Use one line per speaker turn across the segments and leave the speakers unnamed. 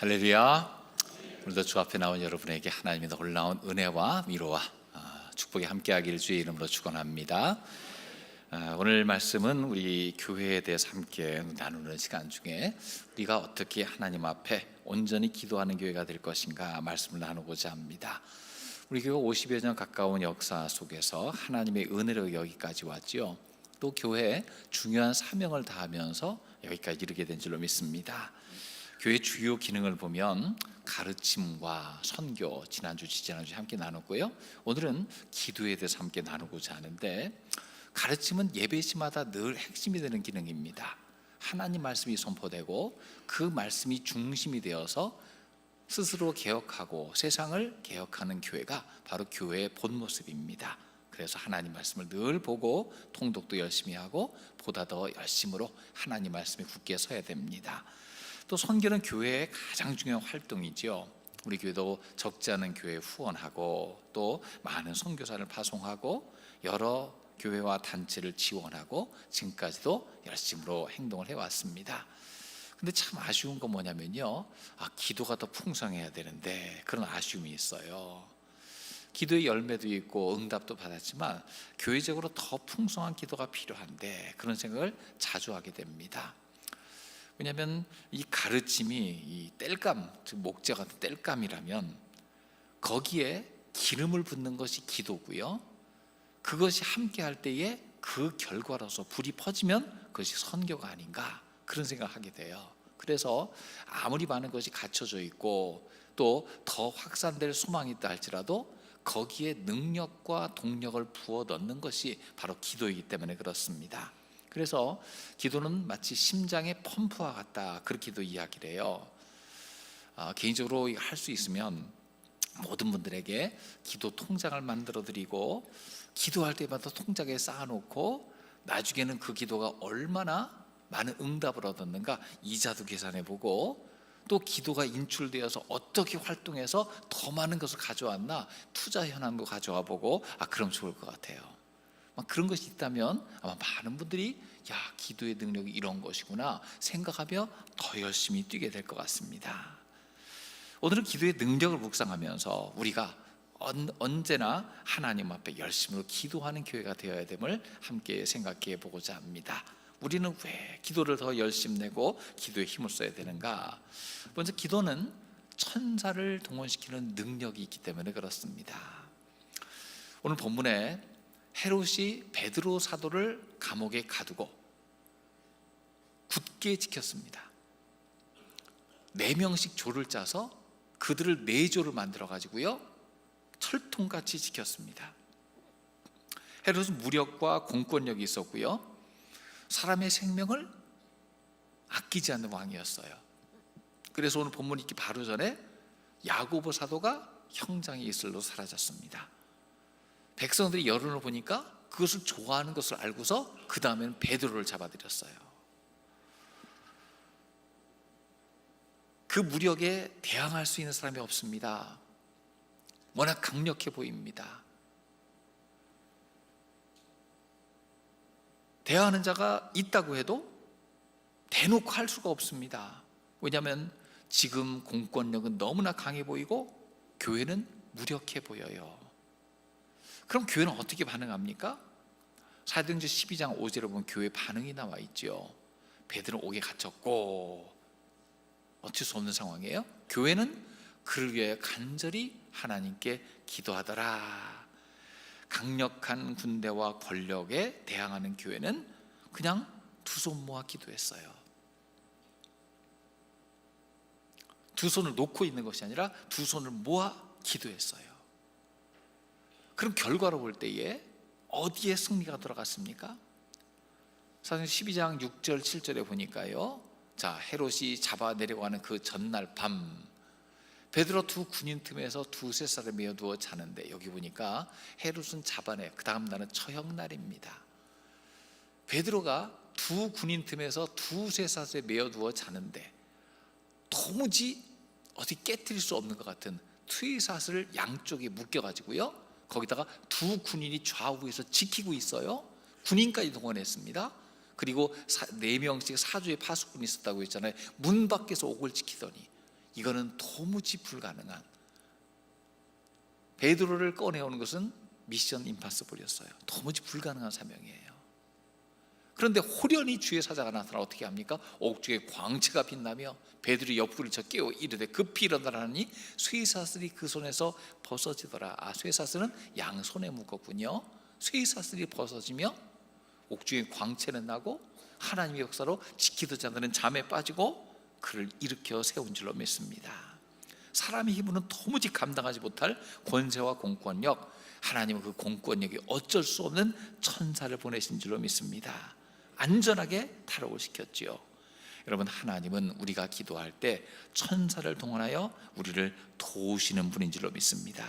할렐루야. 오늘도 주 앞에 나온 여러분에게 하나님의 놀라운 은혜와 위로와 아, 축복이 함께하기를 주의 이름으로 축원합니다. 아, 오늘 말씀은 우리 교회에 대해서 함께 나누는 시간 중에 우리가 어떻게 하나님 앞에 온전히 기도하는 교회가 될 것인가 말씀을 나누고자 합니다. 우리 교회 50여 년 가까운 역사 속에서 하나님의 은혜로 여기까지 왔지요. 또 교회에 중요한 사명을 다하면서 여기까지 이르게 된 줄로 믿습니다. 교회 주요 기능을 보면 가르침과 선교 지난주 지지난주 함께 나눴고요. 오늘은 기도에 대해서 함께 나누고자 하는데 가르침은 예배 시마다 늘 핵심이 되는 기능입니다. 하나님 말씀이 선포되고 그 말씀이 중심이 되어서 스스로 개혁하고 세상을 개혁하는 교회가 바로 교회의 본 모습입니다. 그래서 하나님 말씀을 늘 보고 통독도 열심히 하고 보다 더 열심으로 하나님 말씀에 굳게 서야 됩니다. 또 선교는 교회의 가장 중요한 활동이지요. 우리 교회도 적지 않은 교회 후원하고 또 많은 선교사를 파송하고 여러 교회와 단체를 지원하고 지금까지도 열심으로 행동을 해왔습니다. 근데 참 아쉬운 건 뭐냐면요. 아, 기도가 더 풍성해야 되는데 그런 아쉬움이 있어요. 기도의 열매도 있고 응답도 받았지만 교회적으로 더 풍성한 기도가 필요한데 그런 생각을 자주 하게 됩니다. 왜냐하면 이 가르침이 이 땔감, 즉 목재 같은 땔감이라면 거기에 기름을 붓는 것이 기도고요. 그것이 함께 할 때에 그 결과로서 불이 퍼지면 그것이 선교가 아닌가 그런 생각을 하게 돼요. 그래서 아무리 많은 것이 갖춰져 있고 또 더 확산될 소망이 있다 할지라도 거기에 능력과 동력을 부어 넣는 것이 바로 기도이기 때문에 그렇습니다. 그래서 기도는 마치 심장의 펌프와 같다 그렇게도 이야기를 해요. 아, 개인적으로 할 수 있으면 모든 분들에게 기도 통장을 만들어 드리고 기도할 때마다 통장에 쌓아놓고 나중에는 그 기도가 얼마나 많은 응답을 얻었는가 이자도 계산해 보고 또 기도가 인출되어서 어떻게 활동해서 더 많은 것을 가져왔나 투자 현황도 가져와 보고 아 그럼 좋을 것 같아요. 막 그런 것이 있다면 아마 많은 분들이 야 기도의 능력이 이런 것이구나 생각하며 더 열심히 뛰게 될 것 같습니다. 오늘은 기도의 능력을 묵상하면서 우리가 언, 언제나 하나님 앞에 열심으로 기도하는 교회가 되어야 됨을 함께 생각해 보고자 합니다. 우리는 왜 기도를 더 열심 내고 기도에 힘을 써야 되는가? 먼저 기도는 천사를 동원시키는 능력이 있기 때문에 그렇습니다. 오늘 본문에 헤롯이 베드로 사도를 감옥에 가두고 굳게 지켰습니다. 네 명씩 조를 짜서 그들을 네 조를 만들어 가지고요 철통같이 지켰습니다. 헤롯은 무력과 공권력이 있었고요 사람의 생명을 아끼지 않는 왕이었어요. 그래서 오늘 본문 읽기 바로 전에 야고보 사도가 형장에 있을로 사라졌습니다. 백성들이 여론을 보니까 그것을 좋아하는 것을 알고서 그 다음에는 베드로를 잡아들였어요. 그 무력에 대항할 수 있는 사람이 없습니다. 워낙 강력해 보입니다. 대항하는 자가 있다고 해도 대놓고 할 수가 없습니다. 왜냐하면 지금 공권력은 너무나 강해 보이고 교회는 무력해 보여요. 그럼 교회는 어떻게 반응합니까? 사도행전 12장 5절에 보면 교회 반응이 나와 있죠. 베드로 옥에 갇혔고 어쩔 수 없는 상황이에요. 교회는 그를 위해 간절히 하나님께 기도하더라. 강력한 군대와 권력에 대항하는 교회는 그냥 두 손 모아 기도했어요. 두 손을 놓고 있는 것이 아니라 두 손을 모아 기도했어요. 그럼 결과로 볼 때에 어디에 승리가 들어갔습니까? 사실 12장 6절 7절에 보니까요. 자, 헤롯이 잡아 내려고 하는 그 전날 밤 베드로 두 군인 틈에서 두세 메어 두어 자는데 여기 보니까 헤롯은 잡아내 그 다음 날은 처형 날입니다. 베드로가 두 군인 틈에서 두세 쌀을 메어 두어 자는데 도무지 어디 깨뜨릴 수 없는 것 같은 트위사슬을 양쪽에 묶여 가지고요. 거기다가 두 군인이 좌우에서 지키고 있어요. 군인까지 동원했습니다. 그리고 사, 네 명씩 사주에 파수꾼이 있었다고 했잖아요. 문 밖에서 옥을 지키더니 이거는 도무지 불가능한 베드로를 꺼내오는 것은 미션 임파서블이었어요. 도무지 불가능한 사명이에요. 그런데 호련히 주의 사자가 나타나 어떻게 합니까? 옥중에 광채가 빛나며 베드로 옆구리를 쳐 깨워 이르되 급히 일어나라니 쇠사슬이 그 손에서 벗어지더라. 아 쇠사슬은 양손에 묶었군요. 쇠사슬이 벗어지며 옥중에 광채는 나고 하나님의 역사로 지키던 자들은 잠에 빠지고 그를 일으켜 세운 줄로 믿습니다. 사람의 힘으로는 도무지 감당하지 못할 권세와 공권력, 하나님은 그 공권력이 어쩔 수 없는 천사를 보내신 줄로 믿습니다. 안전하게 탈옥을 시켰지요. 여러분 하나님은 우리가 기도할 때 천사를 동원하여 우리를 도우시는 분인 줄로 믿습니다.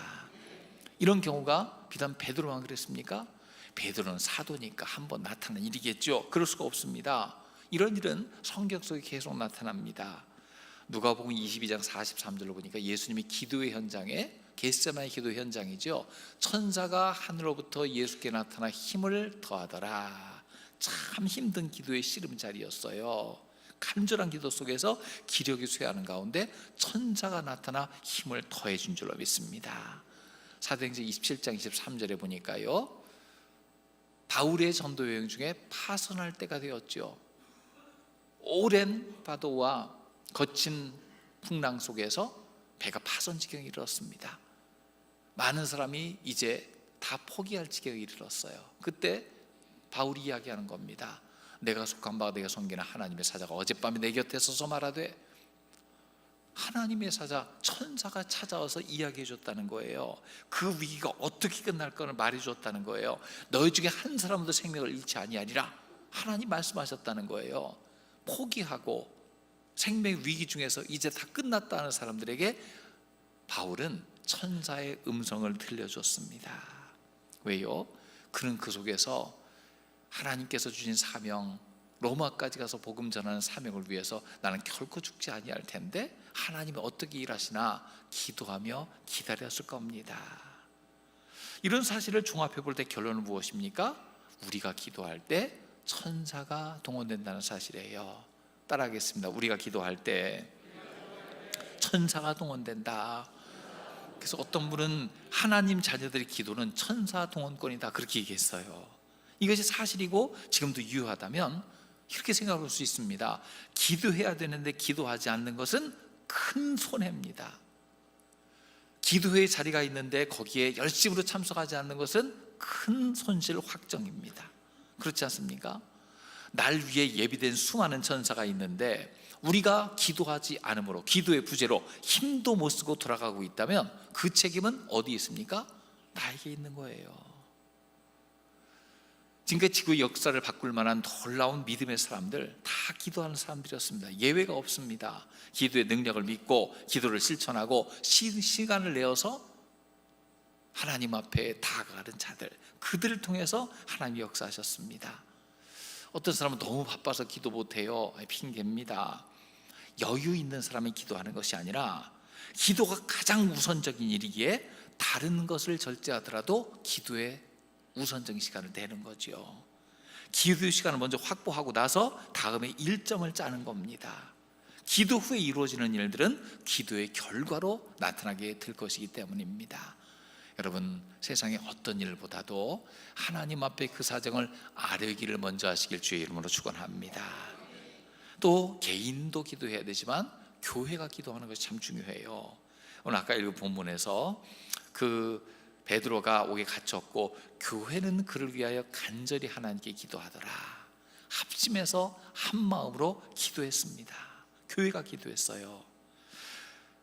이런 경우가 비단 베드로만 그랬습니까? 베드로는 사도니까 한 번 나타난 일이겠죠. 그럴 수가 없습니다. 이런 일은 성경 속에 계속 나타납니다. 누가복음 22장 43절로 보니까 예수님이 기도의 현장에 겟세마의 기도 현장이죠. 천사가 하늘로부터 예수께 나타나 힘을 더하더라. 참 힘든 기도의 씨름 자리였어요. 간절한 기도 속에서 기력이 쇠하는 가운데 천사가 나타나 힘을 더해 준 줄로 믿습니다. 사도행전 27장 23절에 보니까요. 바울의 전도 여행 중에 파선할 때가 되었죠. 오랜 파도와 거친 풍랑 속에서 배가 파선 지경에 이르렀습니다. 많은 사람이 이제 다 포기할 지경에 이르렀어요. 그때 바울이 이야기하는 겁니다. 내가 속한 바가 내가 섬기는 하나님의 사자가 어젯밤에 내 곁에 서서 말하되 하나님의 사자 천사가 찾아와서 이야기해 줬다는 거예요. 그 위기가 어떻게 끝날 거를 말해 줬다는 거예요. 너희 중에 한 사람도 생명을 잃지 아니하리라. 하나님 말씀하셨다는 거예요. 포기하고 생명 위기 중에서 이제 다 끝났다는 사람들에게 바울은 천사의 음성을 들려줬습니다. 왜요? 그는 그 속에서 하나님께서 주신 사명 로마까지 가서 복음 전하는 사명을 위해서 나는 결코 죽지 아니할 텐데 하나님이 어떻게 일하시나 기도하며 기다렸을 겁니다. 이런 사실을 종합해 볼 때 결론은 무엇입니까? 우리가 기도할 때 천사가 동원된다는 사실이에요. 따라하겠습니다. 우리가 기도할 때 천사가 동원된다. 그래서 어떤 분은 하나님 자녀들의 기도는 천사 동원권이다 그렇게 얘기했어요. 이것이 사실이고 지금도 유효하다면 이렇게 생각할 수 있습니다. 기도해야 되는데 기도하지 않는 것은 큰 손해입니다. 기도회의 자리가 있는데 거기에 열심으로 참석하지 않는 것은 큰 손실 확정입니다. 그렇지 않습니까? 날 위해 예비된 수많은 천사가 있는데 우리가 기도하지 않으므로 기도의 부재로 힘도 못 쓰고 돌아가고 있다면 그 책임은 어디 있습니까? 나에게 있는 거예요. 지금까지 지구 역사를 바꿀 만한 놀라운 믿음의 사람들 다 기도하는 사람들이었습니다. 예외가 없습니다. 기도의 능력을 믿고 기도를 실천하고 시, 시간을 내어서 하나님 앞에 다가가는 자들 그들을 통해서 하나님이 역사하셨습니다. 어떤 사람은 너무 바빠서 기도 못해요. 핑계입니다. 여유 있는 사람이 기도하는 것이 아니라 기도가 가장 우선적인 일이기에 다른 것을 절제하더라도 기도에 우선적인 시간을 내는 거죠. 기도 시간을 먼저 확보하고 나서 다음에 일정을 짜는 겁니다. 기도 후에 이루어지는 일들은 기도의 결과로 나타나게 될 것이기 때문입니다. 여러분 세상의 어떤 일보다도 하나님 앞에 그 사정을 아뢰기를 먼저 하시길 주의 이름으로 축원합니다. 또 개인도 기도해야 되지만 교회가 기도하는 것이 참 중요해요. 오늘 아까 읽은 본문에서 그 베드로가 옥에 갇혔고 교회는 그를 위하여 간절히 하나님께 기도하더라. 합심해서 한 마음으로 기도했습니다. 교회가 기도했어요.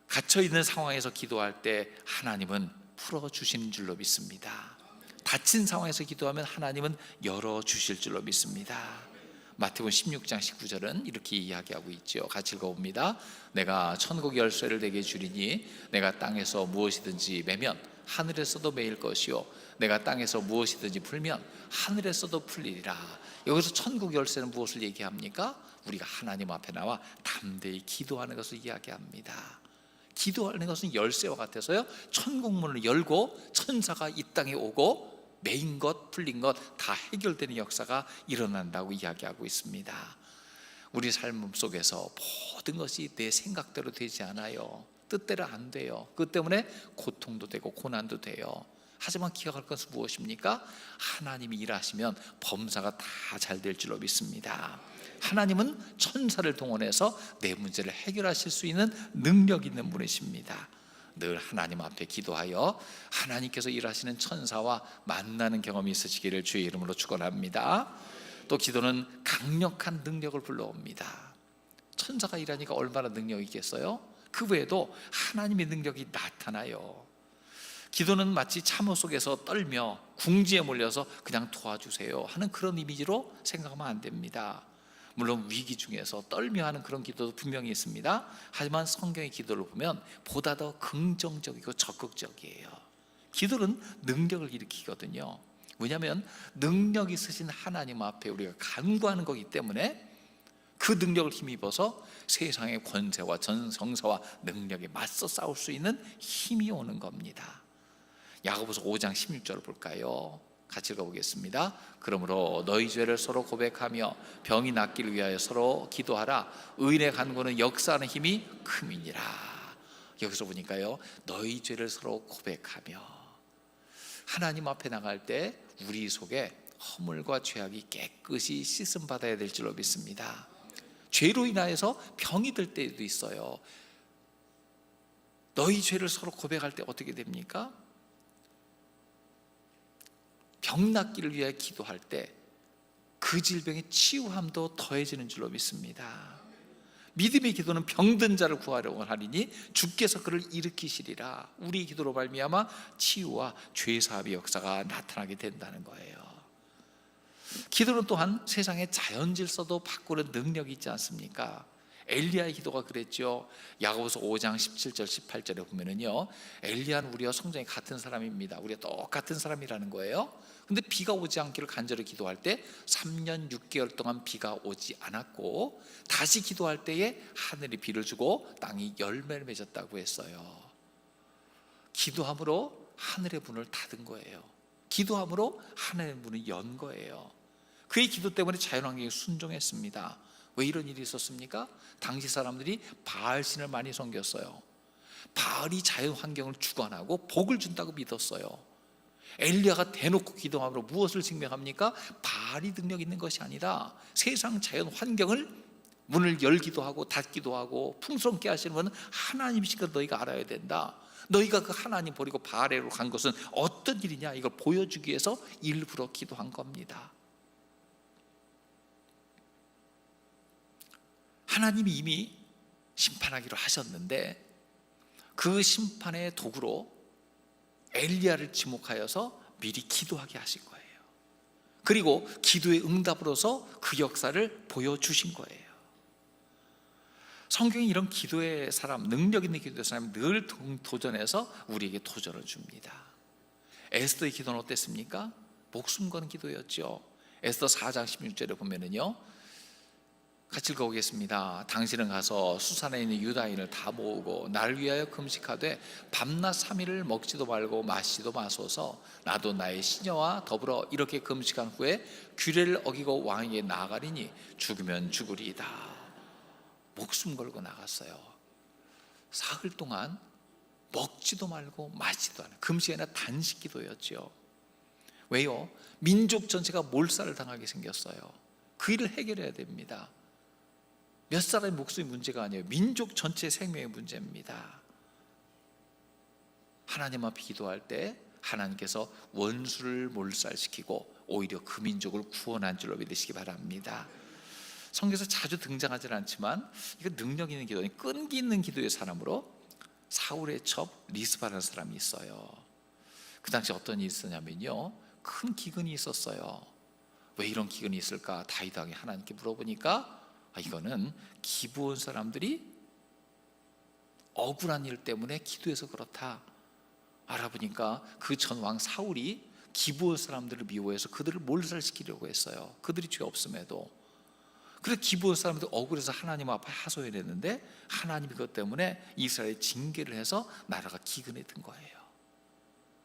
갇혀 있는 상황에서 기도할 때 하나님은 풀어 주시는 줄로 믿습니다. 닫힌 상황에서 기도하면 하나님은 열어 주실 줄로 믿습니다. 마태복음 16장 19절은 이렇게 이야기하고 있죠. 같이 읽어봅니다. 내가 천국 열쇠를 내게 주리니 내가 땅에서 무엇이든지 매면 하늘에서도 매일 것이요 내가 땅에서 무엇이든지 풀면 하늘에서도 풀리리라. 여기서 천국 열쇠는 무엇을 얘기합니까? 우리가 하나님 앞에 나와 담대히 기도하는 것을 이야기합니다. 기도하는 것은 열쇠와 같아서요. 천국 문을 열고 천사가 이 땅에 오고 메인 것, 풀린 것 다 해결되는 역사가 일어난다고 이야기하고 있습니다. 우리 삶 속에서 모든 것이 내 생각대로 되지 않아요. 뜻대로 안 돼요. 그 때문에 고통도 되고 고난도 돼요. 하지만 기억할 것은 무엇입니까? 하나님이 일하시면 범사가 다 잘 될 줄로 믿습니다. 하나님은 천사를 동원해서 내 문제를 해결하실 수 있는 능력 있는 분이십니다. 늘 하나님 앞에 기도하여 하나님께서 일하시는 천사와 만나는 경험이 있으시기를 주의 이름으로 축원합니다. 또 기도는 강력한 능력을 불러옵니다. 천사가 일하니까 얼마나 능력이 있겠어요? 그 외에도 하나님의 능력이 나타나요. 기도는 마치 참호 속에서 떨며 궁지에 몰려서 그냥 도와주세요 하는 그런 이미지로 생각하면 안 됩니다. 물론 위기 중에서 떨며 하는 그런 기도도 분명히 있습니다. 하지만 성경의 기도를 보면 보다 더 긍정적이고 적극적이에요. 기도는 능력을 일으키거든요. 왜냐하면 능력 있으신 하나님 앞에 우리가 간구하는 거기 때문에 그 능력을 힘입어서 세상의 권세와 전성사와 능력에 맞서 싸울 수 있는 힘이 오는 겁니다. 야고보서 5장 16절을 볼까요? 같이 읽어보겠습니다. 그러므로 너희 죄를 서로 고백하며 병이 낫기를 위하여 서로 기도하라. 의인의 간구는 역사하는 힘이 큼이니라. 여기서 보니까요, 너희 죄를 서로 고백하며 하나님 앞에 나갈 때 우리 속에 허물과 죄악이 깨끗이 씻음 받아야 될 줄로 믿습니다. 죄로 인하여서 병이 들 때도 있어요. 너희 죄를 서로 고백할 때 어떻게 됩니까? 병 낫기를 위해 기도할 때 그 질병의 치유함도 더해지는 줄로 믿습니다. 믿음의 기도는 병든 자를 구하려고 하리니 주께서 그를 일으키시리라. 우리 기도로 말미암아 치유와 죄 사합의 역사가 나타나게 된다는 거예요. 기도는 또한 세상의 자연 질서도 바꾸는 능력이 있지 않습니까? 엘리야의 기도가 그랬죠. 야고보서 5장 17절 18절에 보면은요. 엘리야는 우리와 성전이 같은 사람입니다. 우리가 똑같은 사람이라는 거예요. 근데 비가 오지 않기를 간절히 기도할 때 3년 6개월 동안 비가 오지 않았고 다시 기도할 때에 하늘이 비를 주고 땅이 열매를 맺었다고 했어요. 기도함으로 하늘의 문을 닫은 거예요. 기도함으로 하늘의 문을 연 거예요. 그의 기도 때문에 자연환경이 순종했습니다. 왜 이런 일이 있었습니까? 당시 사람들이 바알신을 많이 섬겼어요. 바알이 자연 환경을 주관하고 복을 준다고 믿었어요. 엘리야가 대놓고 기도함으로 무엇을 증명합니까? 바알이 능력 있는 것이 아니라 세상 자연 환경을 문을 열기도 하고 닫기도 하고 풍성케 하시는 분은 하나님이시니까 너희가 알아야 된다. 너희가 그 하나님 버리고 바알에로 간 것은 어떤 일이냐 이걸 보여주기 위해서 일부러 기도한 겁니다. 하나님이 이미 심판하기로 하셨는데 그 심판의 도구로 엘리야를 지목하여서 미리 기도하게 하신 거예요. 그리고 기도의 응답으로서 그 역사를 보여주신 거예요. 성경이 이런 기도의 사람, 능력 있는 기도의 사람이 늘 도전해서 우리에게 도전을 줍니다. 에스더의 기도는 어땠습니까? 목숨 거는 기도였죠. 에스더 4장 16절에 보면은요. 같이 읽어보겠습니다. 당신은 가서 수산에 있는 유다인을 다 모으고 나를 위하여 금식하되 밤낮 3일을 먹지도 말고 마시지도 마소서 나도 나의 시녀와 더불어 이렇게 금식한 후에 규례를 어기고 왕에게 나아가리니 죽으면 죽으리이다. 목숨 걸고 나갔어요. 사흘 동안 먹지도 말고 마시지도 않은 금식이 아니라 단식 기도였죠. 왜요? 민족 전체가 몰살을 당하게 생겼어요. 그 일을 해결해야 됩니다. 몇 사람의 목숨이 문제가 아니에요. 민족 전체 생명의 문제입니다. 하나님 앞에 기도할 때 하나님께서 원수를 몰살시키고 오히려 그 민족을 구원한 줄로 믿으시기 바랍니다. 성경에서 자주 등장하지는 않지만 이거 능력 있는 기도, 끈기 있는 기도의 사람으로 사울의 첩 리스바라는 사람이 있어요. 그 당시 어떤 일이 있었냐면요, 큰 기근이 있었어요. 왜 이런 기근이 있을까? 다윗왕이 하나님께 물어보니까 아, 이거는 기부온 사람들이 억울한 일 때문에 기도해서 그렇다. 알아보니까 그 전왕 사울이 기부온 사람들을 미워해서 그들을 몰살시키려고 했어요. 그들이 죄 없음에도. 그래 기부온 사람들 억울해서 하나님 앞에 하소연했는데 하나님이 그것 때문에 이스라엘 징계를 해서 나라가 기근에 든 거예요.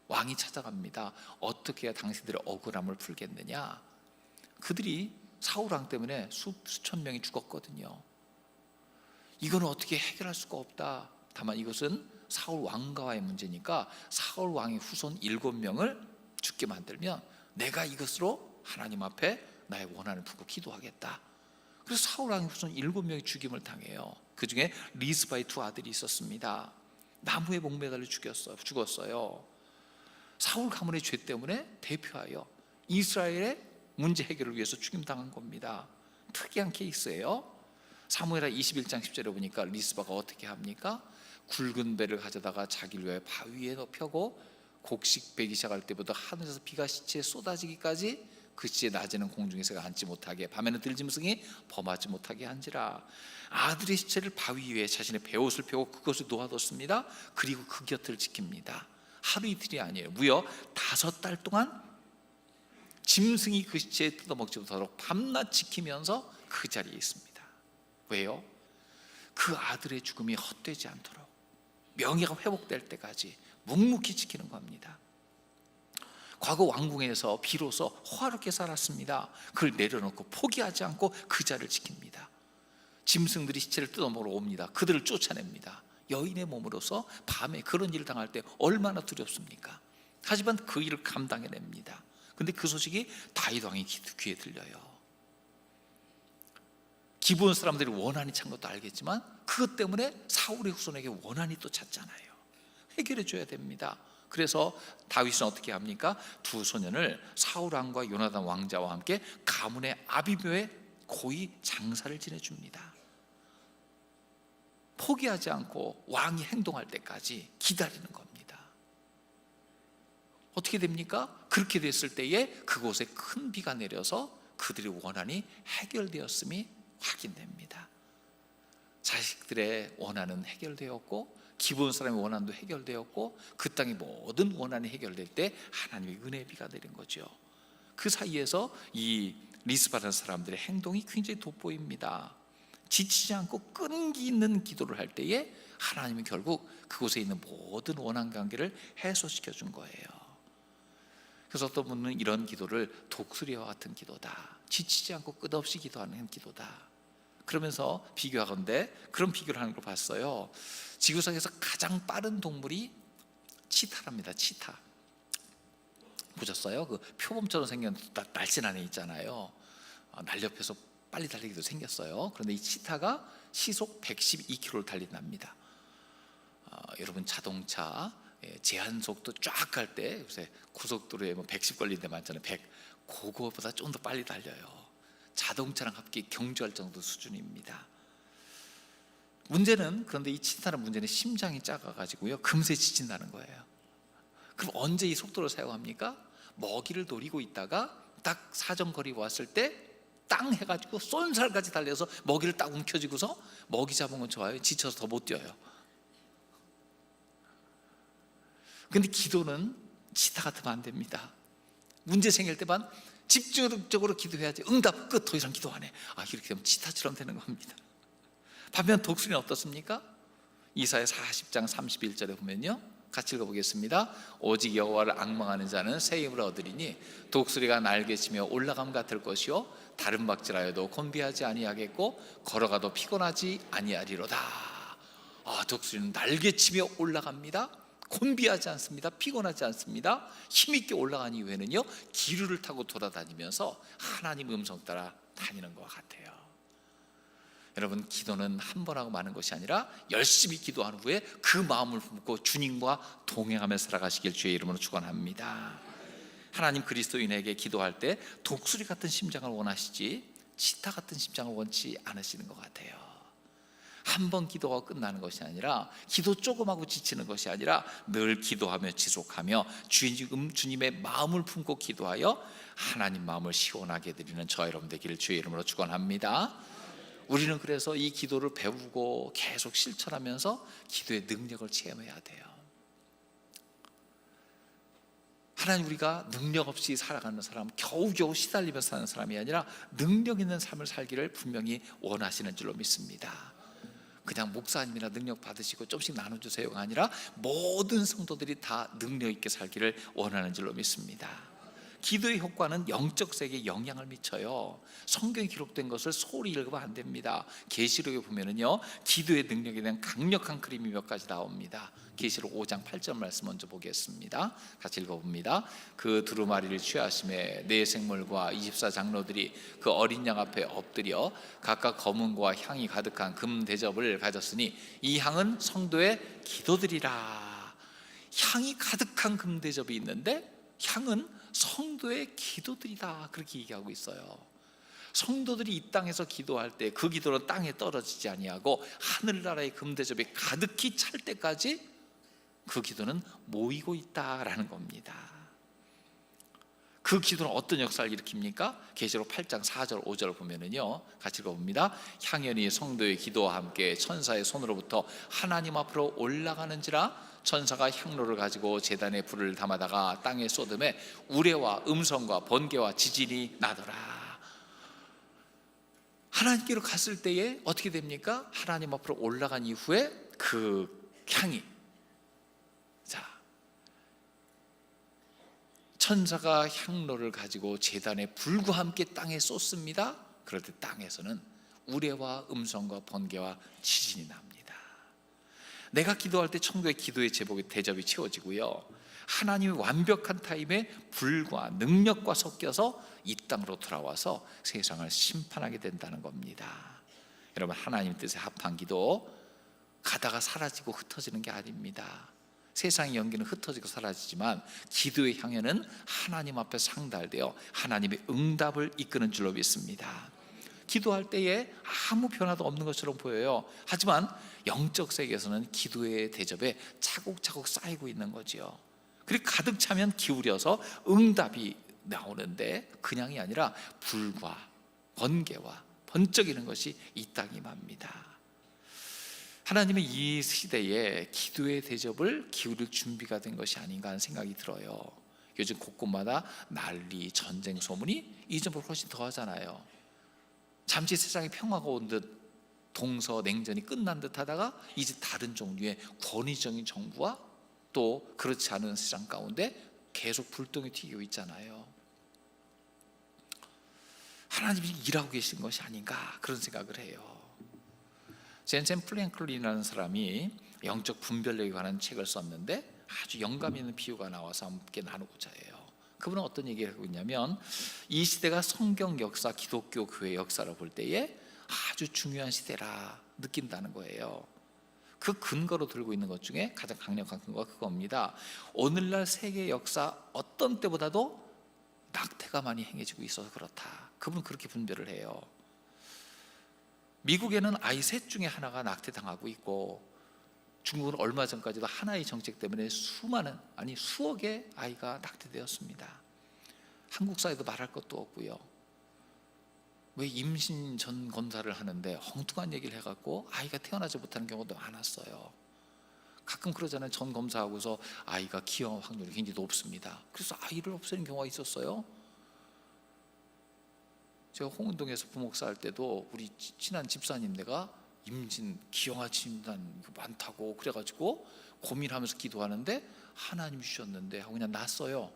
왕이 찾아갑니다. 어떻게 해야 당신들의 억울함을 풀겠느냐? 그들이 사울 왕 때문에 수, 수천 명이 죽었거든요. 이거는 어떻게 해결할 수가 없다. 다만 이것은 사울 왕가와의 문제니까 사울 왕의 후손 일곱 명을 죽게 만들면 내가 이것으로 하나님 앞에 나의 원한을 두고 기도하겠다. 그래서 사울 왕의 후손 일곱 명이 죽임을 당해요. 그 중에 리스바의 두 아들이 있었습니다. 나무에 목 매달려 죽였어요. 죽었어요. 사울 가문의 죄 때문에 대표하여 이스라엘의 문제 해결을 위해서 죽임당한 겁니다. 특이한 케이스예요. 사무엘하 21장 10절에 보니까 리스바가 어떻게 합니까? 굵은 배를 가져다가 자기를 위해 바위에 펴고 곡식 베기 시작할 때부터 하늘에서 비가 시체에 쏟아지기까지 그 시에 낮에는 공중에서 앉지 못하게 밤에는 들짐승이 범하지 못하게 한지라 아들의 시체를 바위 위에 자신의 베옷을 펴고 그것을 놓아뒀습니다 그리고 그 곁을 지킵니다 하루 이틀이 아니에요 무려 다섯 달 동안 짐승이 그 시체에 뜯어먹지 못하도록 밤낮 지키면서 그 자리에 있습니다 왜요? 그 아들의 죽음이 헛되지 않도록 명예가 회복될 때까지 묵묵히 지키는 겁니다. 과거 왕궁에서 비로소 호화롭게 살았습니다. 그걸 내려놓고 포기하지 않고 그 자리를 지킵니다. 짐승들이 시체를 뜯어먹으러 옵니다. 그들을 쫓아냅니다. 여인의 몸으로서 밤에 그런 일을 당할 때 얼마나 두렵습니까? 하지만 그 일을 감당해냅니다. 근데 그 소식이 다윗 왕의 귀- 귀에 들려요. 기본 사람들이 원한이 찬 것도 알겠지만 그것 때문에 사울의 후손에게 원한이 또 찼잖아요. 해결해 줘야 됩니다. 그래서 다윗은 어떻게 합니까? 두 소년을 사울 왕과 요나단 왕자와 함께 가문의 아비묘에 고이 장사를 지내 줍니다. 포기하지 않고 왕이 행동할 때까지 기다리는 겁니다. 어떻게 됩니까? 그렇게 됐을 때에 그곳에 큰 비가 내려서 그들의 원한이 해결되었음이 확인됩니다. 자식들의 원한은 해결되었고 기본 사람의 원한도 해결되었고 그 땅의 모든 원한이 해결될 때 하나님의 은혜의 비가 내린 거죠. 그 사이에서 이 리스바라는 사람들의 행동이 굉장히 돋보입니다. 지치지 않고 끈기 있는 기도를 할 때에 하나님은 결국 그곳에 있는 모든 원한 관계를 해소시켜 준 거예요. 그래서 어떤 분은 이런 기도를 독수리와 같은 기도다. 지치지 않고 끝없이 기도하는 기도다. 그러면서 비교하건대 그런 비교를 하는 걸 봤어요. 지구상에서 가장 빠른 동물이 치타랍니다. 치타. 보셨어요? 그 표범처럼 생긴 나- 날씬한 애 있잖아요. 어, 날렵해서 빨리 달리기도 생겼어요. 그런데 이 치타가 시속 112km를 달린답니다. 어, 여러분 자동차 예, 제한 속도 쫙 갈 때 요새 고속도로에 뭐 110 걸린 데 많잖아요. 100 그거보다 좀 더 빨리 달려요. 자동차랑 함께 경주할 정도 수준입니다. 문제는 그런데 이 치타는 문제는 심장이 작아가지고요 금세 지친다는 거예요. 그럼 언제 이 속도를 사용합니까? 먹이를 노리고 있다가 딱 사정거리 왔을 때 땅 해가지고 쏜살까지 달려서 먹이를 딱 움켜쥐고서 먹이 잡은 건 좋아요. 지쳐서 더 못 뛰어요. 근데 기도는 치타 같으면 안 됩니다. 문제 생길 때만 집중적으로 기도해야지 응답 끝 더 이상 기도 안 해. 아 이렇게 되면 치타처럼 되는 겁니다. 반면 독수리는 어떻습니까? 이사야 40장 31절에 보면요. 같이 읽어보겠습니다. 오직 여호와를 악망하는 자는 새 힘을 얻으리니 독수리가 날개치며 올라감 같을 것이요 다른 박질하여도 곤비하지 아니하겠고 걸어가도 피곤하지 아니하리로다. 아 독수리는 날개치며 올라갑니다. 곤비하지 않습니다. 피곤하지 않습니다. 힘있게 올라간 이후에는요 기류를 타고 돌아다니면서 하나님 음성 따라 다니는 것 같아요. 여러분 기도는 한 번 하고 마는 것이 아니라 열심히 기도한 후에 그 마음을 품고 주님과 동행하며 살아가시길 주의 이름으로 축원합니다. 하나님 그리스도인에게 기도할 때 독수리 같은 심장을 원하시지 치타 같은 심장을 원치 않으시는 것 같아요. 한 번 기도가 끝나는 것이 아니라 기도 조금 하고 지치는 것이 아니라 늘 기도하며 지속하며 주님, 주님의 마음을 품고 기도하여 하나님 마음을 시원하게 드리는 저 여러분 되기를 주의 이름으로 축원합니다. 우리는 그래서 이 기도를 배우고 계속 실천하면서 기도의 능력을 체험해야 돼요. 하나님 우리가 능력 없이 살아가는 사람, 겨우겨우 시달리며 사는 사람이 아니라 능력 있는 삶을 살기를 분명히 원하시는 줄로 믿습니다. 그냥 목사님이나 능력 받으시고 좀씩 나눠주세요가 아니라 모든 성도들이 다 능력 있게 살기를 원하는 줄로 믿습니다. 기도의 효과는 영적 세계에 영향을 미쳐요. 성경에 기록된 것을 소리 읽으면 안 됩니다. 계시록에 보면은요, 기도의 능력에 대한 강력한 그림이 몇 가지 나옵니다. 계시록 5장 8절 말씀 먼저 보겠습니다. 같이 읽어 봅니다. 그 두루마리를 취하심에 네 생물과 24 장로들이 그 어린 양 앞에 엎드려 각각 검은과 향이 가득한 금 대접을 가졌으니 이 향은 성도의 기도들이라. 향이 가득한 금 대접이 있는데 향은 성도의 기도들이다. 그렇게 얘기하고 있어요. 성도들이 이 땅에서 기도할 때 그 기도는 땅에 떨어지지 아니하고 하늘나라의 금대접이 가득히 찰 때까지 그 기도는 모이고 있다라는 겁니다. 그 기도는 어떤 역사를 일으킵니까? 계시록 8장 4절 5절 보면은요. 같이 읽어 봅니다. 향연이 성도의 기도와 함께 천사의 손으로부터 하나님 앞으로 올라가는지라 천사가 향로를 가지고 제단에 불을 담아다가 땅에 쏟음에 우레와 음성과 번개와 지진이 나더라. 하나님께로 갔을 때에 어떻게 됩니까? 하나님 앞으로 올라간 이후에 그 향이 자 천사가 향로를 가지고 제단에 불과 함께 땅에 쏟습니다. 그럴 때 땅에서는 우레와 음성과 번개와 지진이 납니다. 내가 기도할 때 천국의 기도의 제복의 대접이 채워지고요. 하나님의 완벽한 타임에 불과 능력과 섞여서 이 땅으로 돌아와서 세상을 심판하게 된다는 겁니다. 여러분 하나님 뜻에 합한 기도 가다가 사라지고 흩어지는 게 아닙니다. 세상의 연기는 흩어지고 사라지지만 기도의 향연은 하나님 앞에 상달되어 하나님의 응답을 이끄는 줄로 믿습니다. 기도할 때에 아무 변화도 없는 것처럼 보여요. 하지만 영적 세계에서는 기도의 대접에 차곡차곡 쌓이고 있는 거지요. 그리고 가득 차면 기울여서 응답이 나오는데 그냥이 아니라 불과 번개와 번쩍이는 것이 이 땅이 맙니다. 하나님은 이 시대에 기도의 대접을 기울일 준비가 된 것이 아닌가 하는 생각이 들어요. 요즘 곳곳마다 난리, 전쟁 소문이 이전보다 훨씬 더 하잖아요. 잠시 세상에 평화가 온 듯 동서 냉전이 끝난 듯 하다가 이제 다른 종류의 권위적인 정부와 또 그렇지 않은 세상 가운데 계속 불똥이 튀고 있잖아요. 하나님이 일하고 계신 것이 아닌가 그런 생각을 해요. 젠센 플랭클린이라는 사람이 영적 분별력에 관한 책을 썼는데 아주 영감 있는 비유가 나와서 함께 나누고자 해요. 그분은 어떤 얘기를 하고 있냐면 이 시대가 성경 역사, 기독교 교회 역사를 볼 때에 아주 중요한 시대라 느낀다는 거예요. 그 근거로 들고 있는 것 중에 가장 강력한 근거가 그겁니다. 오늘날 세계 역사 어떤 때보다도 낙태가 많이 행해지고 있어서 그렇다. 그분 그렇게 분별을 해요. 미국에는 아이 셋 중에 하나가 낙태당하고 있고 중국은 얼마 전까지도 하나의 정책 때문에 수많은 아니 수억의 아이가 낙태되었습니다. 한국 사회도 말할 것도 없고요. 왜 임신 전 검사를 하는데 엉뚱한 얘기를 해갖고 아이가 태어나지 못하는 경우도 많았어요. 가끔 그러잖아요. 전 검사하고서 아이가 기형 확률이 굉장히 높습니다. 그래서 아이를 없애는 경우가 있었어요. 제가 홍은동에서 부목사 할 때도 우리 친한 집사님네가 임진 기형아 진단 많다고 그래가지고 고민하면서 기도하는데 하나님 주셨는데 하고 그냥 났어요.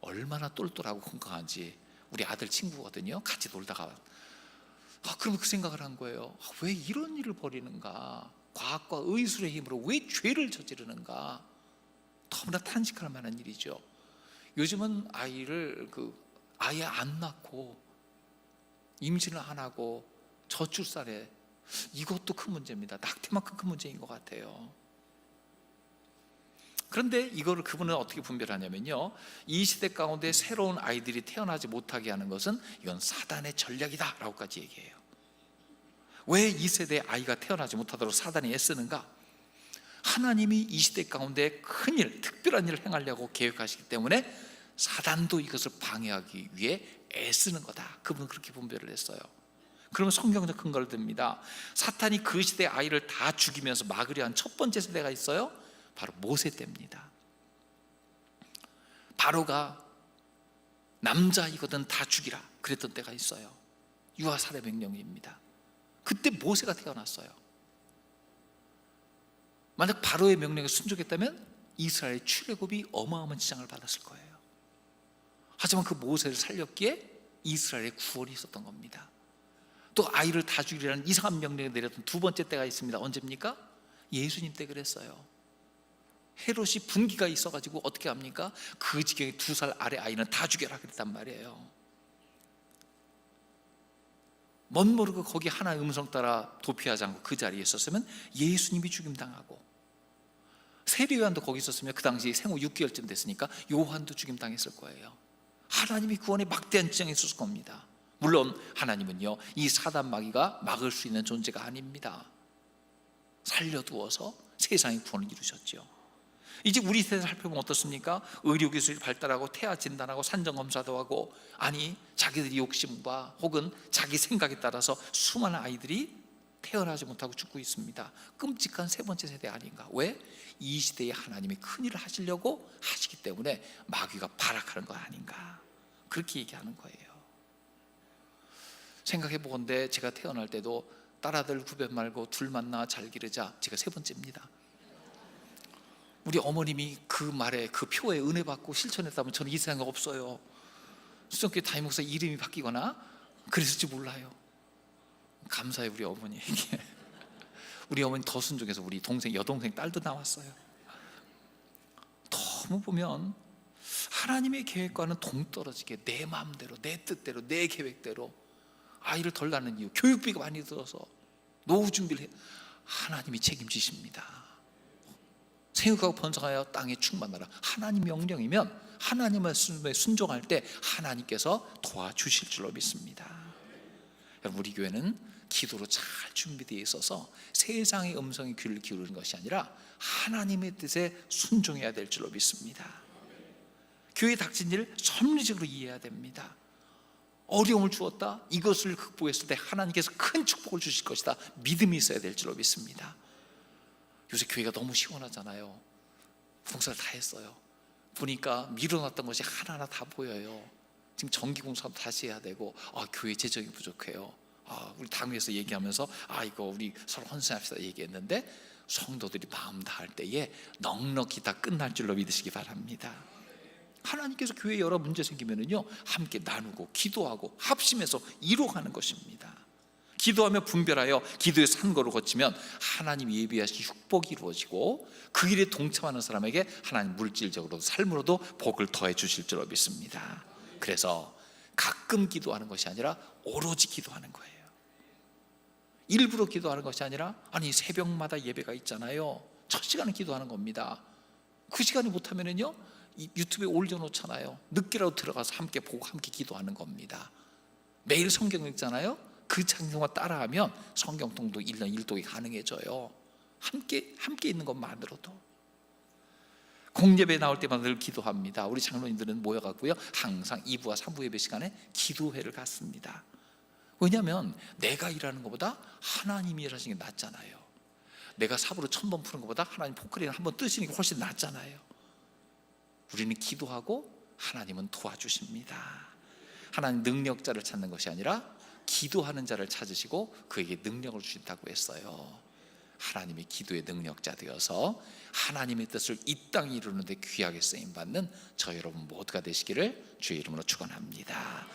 얼마나 똘똘하고 건강한지 우리 아들 친구거든요. 같이 놀다가 아 그러면 그 생각을 한 거예요. 아, 왜 이런 일을 벌이는가? 과학과 의술의 힘으로 왜 죄를 저지르는가? 너무나 탄식할 만한 일이죠. 요즘은 아이를 그 아예 안 낳고 임신을 안 하고 저출산에 이것도 큰 문제입니다. 낙태만큼 큰 문제인 것 같아요. 그런데 이거를 그분은 어떻게 분별하냐면요. 이 시대 가운데 새로운 아이들이 태어나지 못하게 하는 것은 이건 사단의 전략이다라고까지 얘기해요. 왜 이 세대 아이가 태어나지 못하도록 사단이 애쓰는가? 하나님이 이 시대 가운데 큰 일, 특별한 일을 행하려고 계획하시기 때문에 사단도 이것을 방해하기 위해 애쓰는 거다. 그분은 그렇게 분별을 했어요. 그러면 성경적 근거를 듭니다. 사탄이 그 시대 아이를 다 죽이면서 막으려 한 첫 번째 세대가 있어요. 바로 모세 때입니다. 바로가 남자이거든 다 죽이라 그랬던 때가 있어요. 유아 살해 명령입니다. 그때 모세가 태어났어요. 만약 바로의 명령에 순종했다면 이스라엘 출애굽이 어마어마한 지장을 받았을 거예요. 하지만 그 모세를 살렸기에 이스라엘의 구원이 있었던 겁니다. 또 아이를 다 죽이라는 이상한 명령을 내렸던 두 번째 때가 있습니다. 언제입니까? 예수님 때 그랬어요. 헤롯이 분기가 있어가지고 어떻게 합니까? 그 지경에 두살 아래 아이는 다 죽여라 그랬단 말이에요. 멋 모르고 거기 하나의 음성 따라 도피하지 않고 그 자리에 있었으면 예수님이 죽임당하고 세례요한도 거기 있었으면 그 당시 생후 6개월쯤 됐으니까 요한도 죽임당했을 거예요. 하나님이 구원에 막대한 지장이 있었을 겁니다. 물론 하나님은요 이 사단 마귀가 막을 수 있는 존재가 아닙니다. 살려두어서 세상의 구원을 이루셨죠. 이제 우리 세대 살펴보면 어떻습니까? 의료기술이 발달하고 태아 진단하고 산정검사도 하고 아니 자기들이 욕심과 혹은 자기 생각에 따라서 수많은 아이들이 태어나지 못하고 죽고 있습니다. 끔찍한 세 번째 세대 아닌가? 왜? 이 시대에 하나님이 큰일을 하시려고 하시기 때문에 마귀가 발악하는 거 아닌가? 그렇게 얘기하는 거예요. 생각해 보건데 제가 태어날 때도 딸아들 구별 말고 둘 만나 잘 기르자 제가 세 번째입니다. 우리 어머님이 그 말에 그 표에 은혜 받고 실천했다면 저는 이 세상에 없어요. 수정교회 담임 목사 이름이 바뀌거나 그랬을지 몰라요. 감사해 우리 어머니에게. 우리 어머니 더 순종해서 우리 동생 여동생 딸도 나왔어요. 너무 보면 하나님의 계획과는 동떨어지게 내 마음대로 내 뜻대로 내 계획대로 아이를 덜 낳는 이유 교육비가 많이 들어서 노후 준비를 해 하나님이 책임지십니다. 생육하고 번성하여 땅에 충만하라. 하나님 명령이면 하나님 말씀에 순종할 때 하나님께서 도와주실 줄로 믿습니다. 여러분 우리 교회는 기도로 잘 준비되어 있어서 세상의 음성에 귀를 기울이는 것이 아니라 하나님의 뜻에 순종해야 될 줄로 믿습니다. 교회 닥친 일을 섭리적으로 이해해야 됩니다. 어려움을 주었다. 이것을 극복했을 때 하나님께서 큰 축복을 주실 것이다. 믿음이 있어야 될 줄로 믿습니다. 요새 교회가 너무 시원하잖아요. 봉사를 다 했어요. 보니까 미뤄놨던 것이 하나하나 다 보여요. 지금 전기공사도 다시 해야 되고, 아, 교회 재정이 부족해요. 아, 우리 당회에서 얘기하면서, 아, 이거 우리 서로 헌신합시다 얘기했는데, 성도들이 마음 다할 때에 넉넉히 다 끝날 줄로 믿으시기 바랍니다. 하나님께서 교회에 여러 문제 생기면은요, 함께 나누고, 기도하고, 합심해서 이뤄가는 것입니다. 기도하며 분별하여 기도의 산거를 거치면 하나님 예비하신 축복이 이루어지고 그 일에 동참하는 사람에게 하나님 물질적으로도 삶으로도 복을 더해 주실 줄로 믿습니다. 그래서 가끔 기도하는 것이 아니라 오로지 기도하는 거예요. 일부러 기도하는 것이 아니라 아니 새벽마다 예배가 있잖아요. 첫 시간은 기도하는 겁니다. 그 시간이 못하면은요 이 유튜브에 올려놓잖아요. 늦게라도 들어가서 함께 보고 함께 기도하는 겁니다. 매일 성경 읽잖아요. 그 장면만 따라하면 성경 통독 1년 1독이 가능해져요. 함께 함께 있는 것만으로도 공예배 나올 때마다 늘 기도합니다. 우리 장로님들은 모여갖고요. 항상 2부와 3부 예배 시간에 기도회를 갖습니다. 왜냐하면 내가 일하는 것보다 하나님이 일하시는 게 낫잖아요. 내가 삽으로 천 번 푸는 것보다 하나님 포크레인 한번 뜨시는 게 훨씬 낫잖아요. 우리는 기도하고 하나님은 도와주십니다. 하나님 능력자를 찾는 것이 아니라 기도하는 자를 찾으시고 그에게 능력을 주신다고 했어요. 하나님이 기도의 능력자 되어서 하나님의 뜻을 이 땅에 이루는데 귀하게 쓰임 받는 저 여러분 모두가 되시기를 주의 이름으로 축원합니다.